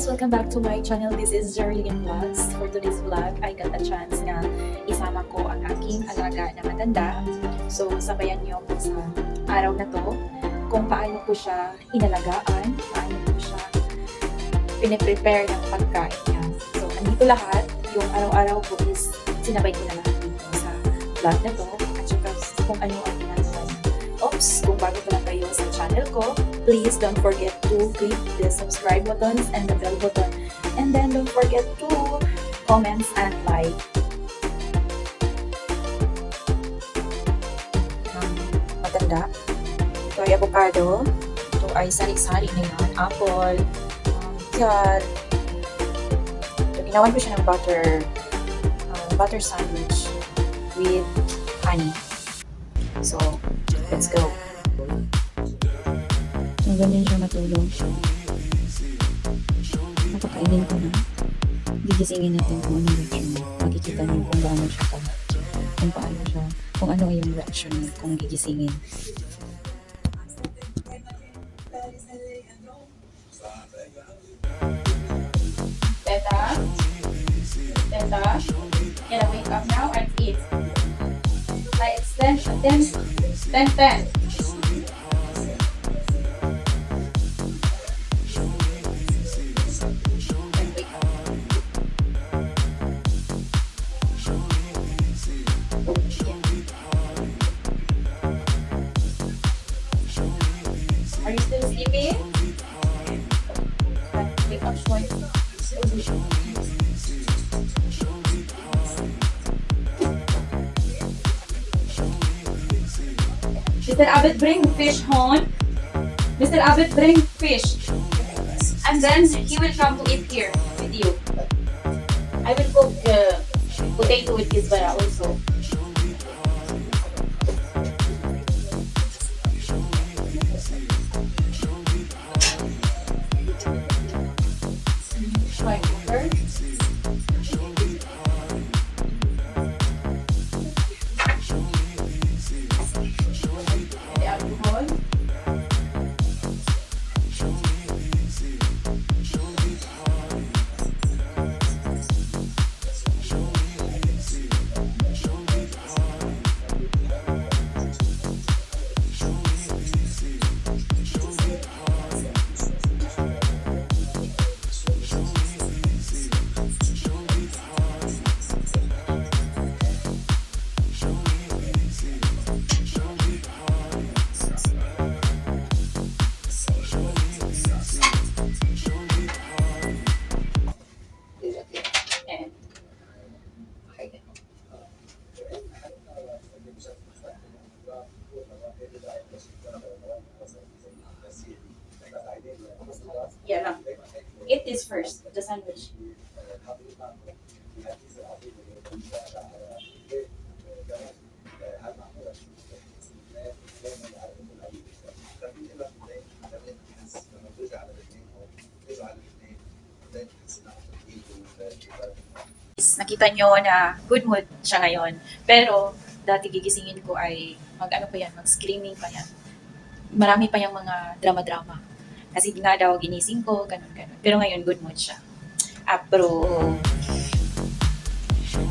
guys! Welcome back to my channel. This is Jerlyn Vlogs. For today's vlog, I got a chance na isama ko ang aking alaga na matanda. So, sabayan niyo ako sa araw na to kung paano ko siya inalagaan, paano ko siya piniprepare ng pagkain niya. So, andito lahat. Yung araw-araw ko is sinabay ko na lahat dito sa vlog na to. At saka kung ano ang. Oops! Kung bago pa lang kayo sa channel ko, please don't forget to click the subscribe buttons and the bell button. And then don't forget to comments and like. Um, matanda. Ito ay avocado. Ito ay sari-sari na yan. Apple. Um, yan. Ito, ginawan ko siya ng butter um, butter sandwich with honey. So, let's go. Ang ganyan siya matulog. Napakainin ko na. Gigisingin natin kung anong reaction niya. Makikita niyo kung gaano siya ka. Kung paano siya. Kung ano yung reaction niya kung gigisingin. Like it's 10, 10, Mr. Abbott, bring fish home. Mr. Abbott, bring fish. And then he will come to eat here with you. I will cook uh, potato with kisbara also. Sandwich. Nakita nyo na good mood siya ngayon. Pero, dati gigisingin ko ay mag-ano pa yan, mag-screaming pa yan. Marami pa yung mga drama-drama. Kasi nga daw ginising ko, ganun-ganun. Pero ngayon, good mood siya. Apro.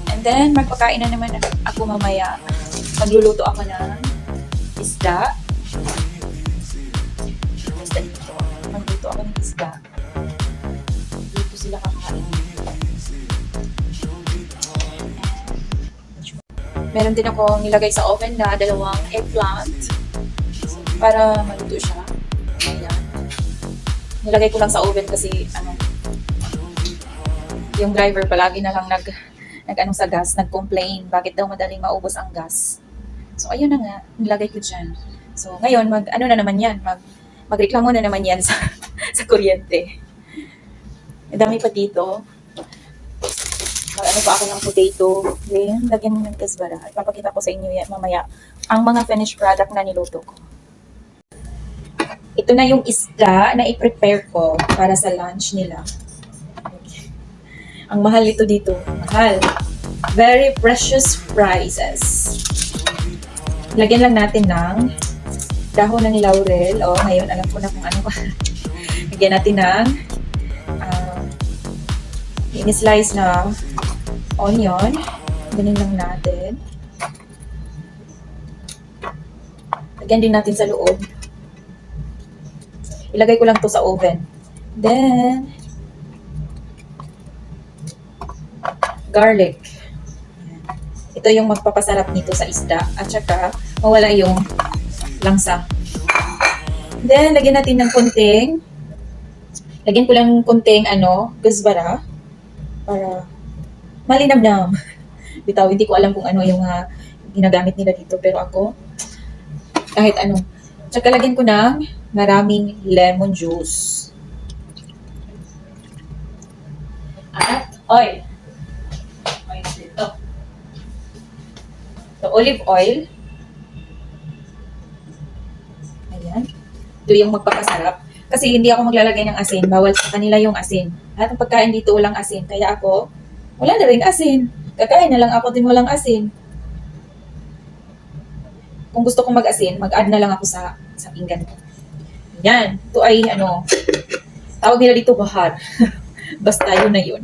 And then, magpakain na naman ako mamaya. Magluluto ako ng isda. Isda dito. Magluto ako ng isda. Dito sila kakain. Meron din ako nilagay sa oven na dalawang eggplant para maluto siya. Ayan. Nilagay ko lang sa oven kasi ano yung driver palagi na lang nag nag ano sa gas, nag-complain bakit daw madaling maubos ang gas. So ayun na nga, nilagay ko diyan. So ngayon mag ano na naman 'yan, mag magreklamo na naman 'yan sa sa kuryente. Dami pa dito. Mag-ano pa ako ng potato. Then, lagyan mo ng kasbara. Ipapakita ko sa inyo yan mamaya ang mga finished product na niluto ko. Ito na yung isda na i-prepare ko para sa lunch nila. Ang mahal ito dito. Mahal. Very precious prices. Lagyan lang natin ng dahon ng laurel. O, ngayon alam ko na kung ano. Lagyan natin ng um, in-slice na onion. Ganun lang natin. Lagyan din natin sa loob. Ilagay ko lang to sa oven. Then, garlic. Ito yung magpapasarap nito sa isda. At saka, mawala yung langsa. Then, lagyan natin ng konting, lagyan ko lang konting, ano, gazbara. Para malinamnam. Bitaw, hindi ko alam kung ano yung ah, ginagamit nila dito. Pero ako, kahit ano. Tsaka lagyan ko ng maraming lemon juice. At. Oil So, olive oil. Ayan. Ito yung magpapasarap. Kasi hindi ako maglalagay ng asin. Bawal sa kanila yung asin. Lahat ng pagkain dito walang asin. Kaya ako, wala na rin asin. Kakain na lang ako din walang asin. Kung gusto kong mag-asin, mag-add na lang ako sa sa pinggan ko. Yan. Ito ay ano, tawag nila dito bahar. Basta yun na yun.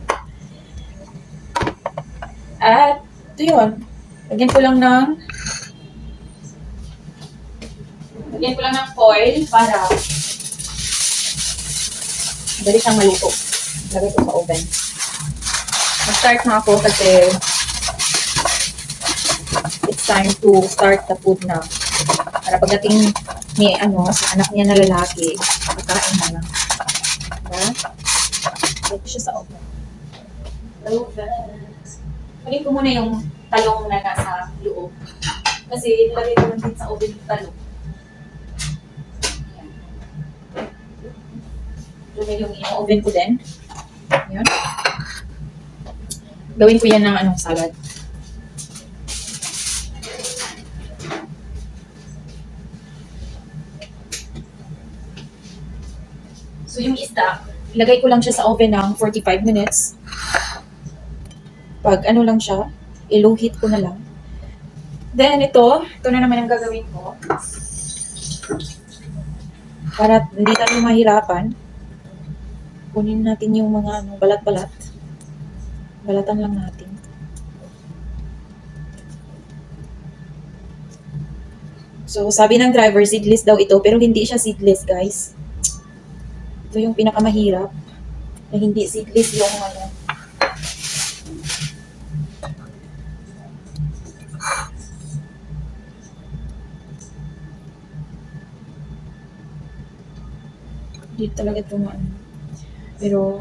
At ito yun. Lagyan ko lang ng Lagyan ko lang ng foil para madali siyang maluto. Lagay ko sa oven. Mag-start na ako kasi it's time to start the food na. Para pagdating ni ano, sa anak niya na lalaki, pagkain na lang. Diba? Lagay ko siya sa oven. Oven. Kunin ko muna yung talong na nasa loob. Kasi nilagay ko din sa oven yung talong. Ayan. Lumay yung in-oven ko din. Ayan. Gawin ko yan ng anong salad. So yung isda, ilagay ko lang siya sa oven ng 45 minutes. Pag ano lang siya, iluhit ko na lang. Then ito, ito na naman ang gagawin ko. Para hindi tayo mahirapan, kunin natin yung mga ano, balat-balat. Balatan lang natin. So, sabi ng driver, seedless daw ito, pero hindi siya seedless, guys. Ito yung pinakamahirap. Na hindi seedless yung ano. Hindi talaga ano. Pero,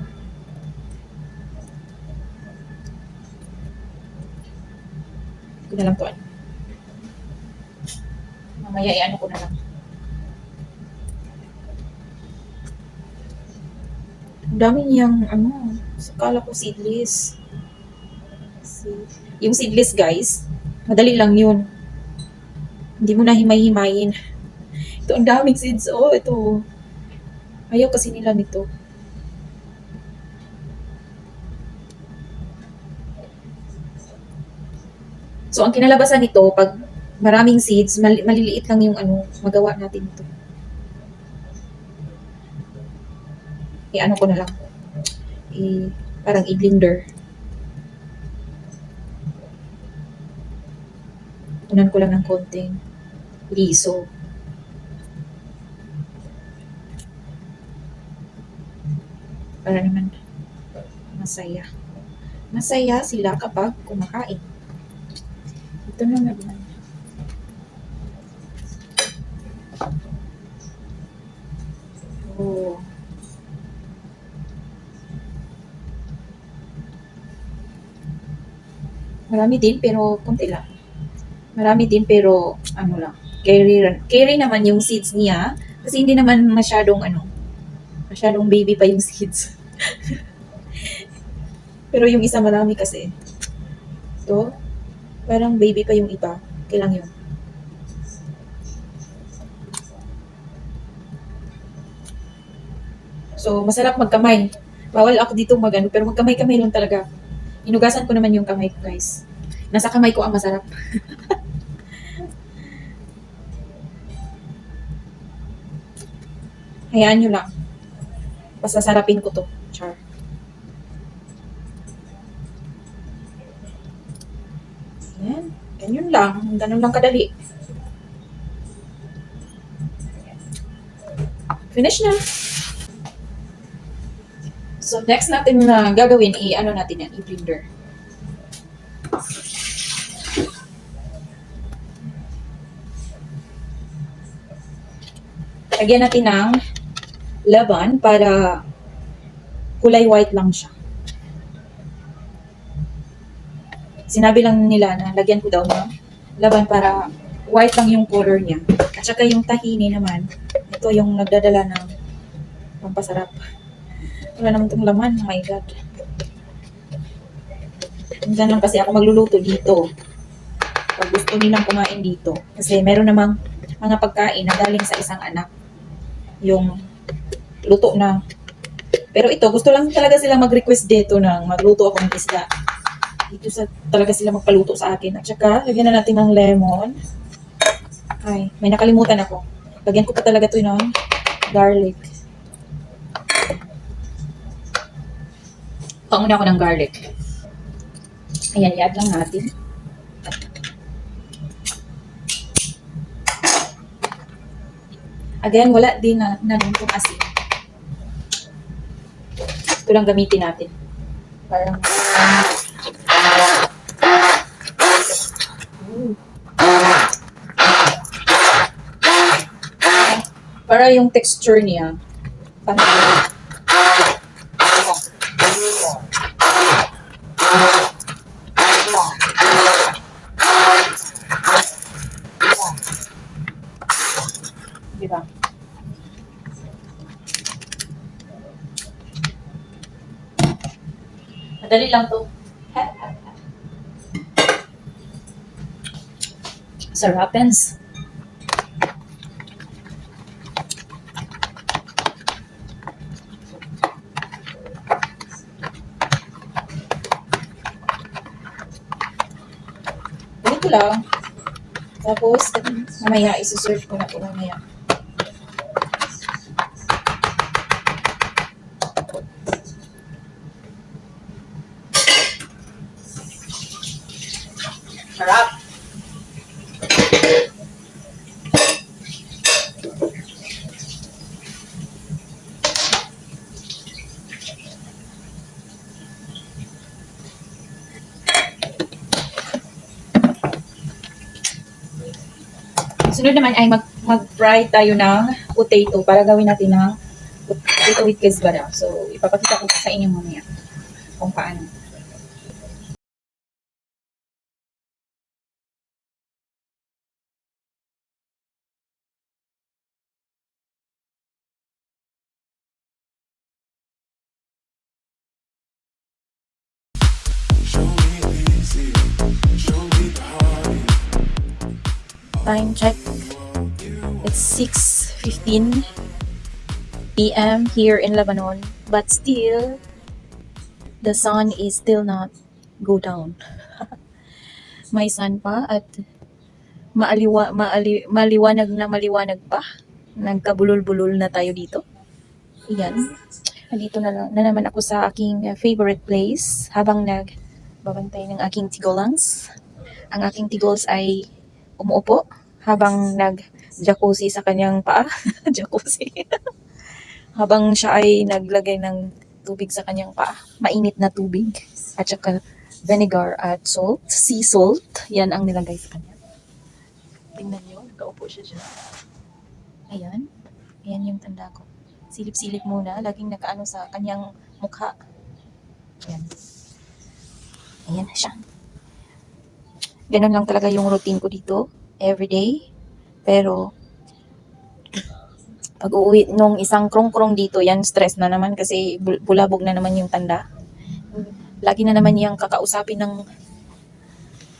ko na lang to ano. Mamaya i-ano ko na lang. Ang dami niyang, ano, sakala ko seedless. See? Yung seedless, guys, madali lang yun. Hindi mo na himay-himayin. Ito, ang daming seeds. Oh, ito. Ayaw kasi nila nito. So, ang kinalabasan nito, pag maraming seeds, mal- maliliit lang yung ano, magawa natin ito. I-ano ko na lang. I, parang i-blender. Tunan ko lang ng konting liso. Para naman masaya. Masaya sila kapag kumakain. Ito na naman. Oh. Marami din pero konti lang. Marami din pero ano lang. Carry, carry naman yung seeds niya kasi hindi naman masyadong ano, masyadong baby pa yung seeds. Pero yung isa marami kasi. Ito, parang baby pa yung iba. Kailang yun. So, masarap magkamay. Bawal ako dito magano, pero magkamay-kamay lang talaga. Inugasan ko naman yung kamay ko, guys. Nasa kamay ko ang masarap. Hayaan nyo lang. Basta sarapin ko to. Lang. Ganun lang kadali. Finish na. So, next natin na gagawin, i-ano natin yan, i-blender. Lagyan natin ng laban para kulay white lang siya. Sinabi lang nila na lagyan ko daw ng laban para white lang yung color niya. At saka yung tahini naman, ito yung nagdadala ng pampasarap. Wala naman itong laman. Oh my God. Minsan lang kasi ako magluluto dito. Pag gusto nilang kumain dito. Kasi meron namang mga pagkain na galing sa isang anak. Yung luto na. Pero ito, gusto lang talaga sila mag-request dito ng magluto ako ng isda. Dito sa, talaga sila magpaluto sa akin. At saka, lagyan na natin ng lemon. Ay, may nakalimutan ako. Lagyan ko pa talaga ito ng garlic. Panguna ako ng garlic. Ayan, i-add lang natin. Again, wala din na nanuntong asin. Ito lang gamitin natin. Parang... Para yung texture niya, pantay. Di ba? Madali lang to. Sarapens. Lang. Tapos, mamaya, isuserve ko na po mamaya. Sunod naman ay mag, mag-fry tayo ng potato para gawin natin ng potato with kesbara. So, ipapakita ko sa inyo mamaya kung paano. Time check. It's 6.15 p.m. here in Lebanon. But still, the sun is still not go down. May sun pa at maaliwa, maali, maliwanag na maliwanag pa. Nagkabulol-bulol na tayo dito. Yan. Nandito na, na naman ako sa aking uh, favorite place habang nagbabantay ng aking tigolangs. Ang aking tigols ay umuupo habang nag-jacuzzi sa kanyang paa. jacuzzi. habang siya ay naglagay ng tubig sa kanyang paa. Mainit na tubig. At saka vinegar at salt. Sea salt. Yan ang nilagay sa kanya. Tingnan nyo. Nakaupo siya dyan. Ayan. Ayan yung tanda ko. Silip-silip muna. Laging nakaano sa kanyang mukha. Ayan. Ayan na siya. Ganun lang talaga yung routine ko dito. Everyday. Pero, pag uuwi nung isang krong-krong dito, yan stress na naman kasi bul- bulabog na naman yung tanda. Lagi na naman yung kakausapin ng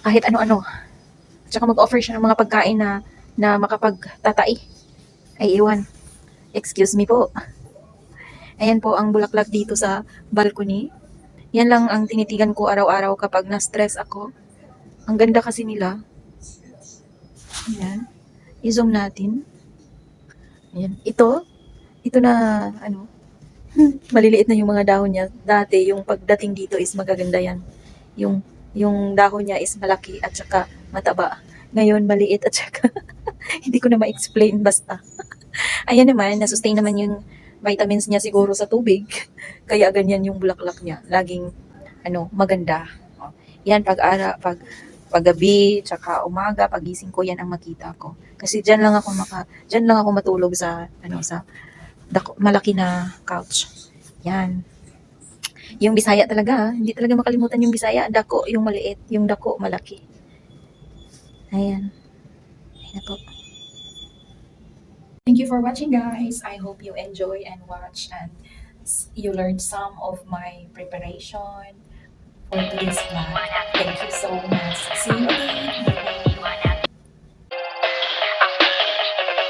kahit ano-ano. Tsaka mag-offer siya ng mga pagkain na, na makapagtatai. Ay, iwan. Excuse me po. Ayan po ang bulaklak dito sa balcony. Yan lang ang tinitigan ko araw-araw kapag na-stress ako. Ang ganda kasi nila. Ayan. I-zoom natin. Ayan. Ito, ito na, ano, maliliit na yung mga dahon niya. Dati, yung pagdating dito is magaganda yan. Yung, yung dahon niya is malaki at saka mataba. Ngayon, maliit at saka hindi ko na ma-explain basta. Ayan naman, nasustain naman yung vitamins niya siguro sa tubig. Kaya ganyan yung bulaklak niya. Laging, ano, maganda. Yan, pag ara, pag paggabi, tsaka umaga, pagising ko, yan ang makita ko. Kasi dyan lang ako maka, dyan lang ako matulog sa, ano, sa dako, malaki na couch. Yan. Yung Bisaya talaga, hindi talaga makalimutan yung Bisaya. Dako, yung maliit. Yung dako, malaki. Ayan. Ayan po. Thank you for watching, guys. I hope you enjoy and watch and you learned some of my preparation today's vlog. Thank you so much. See you again.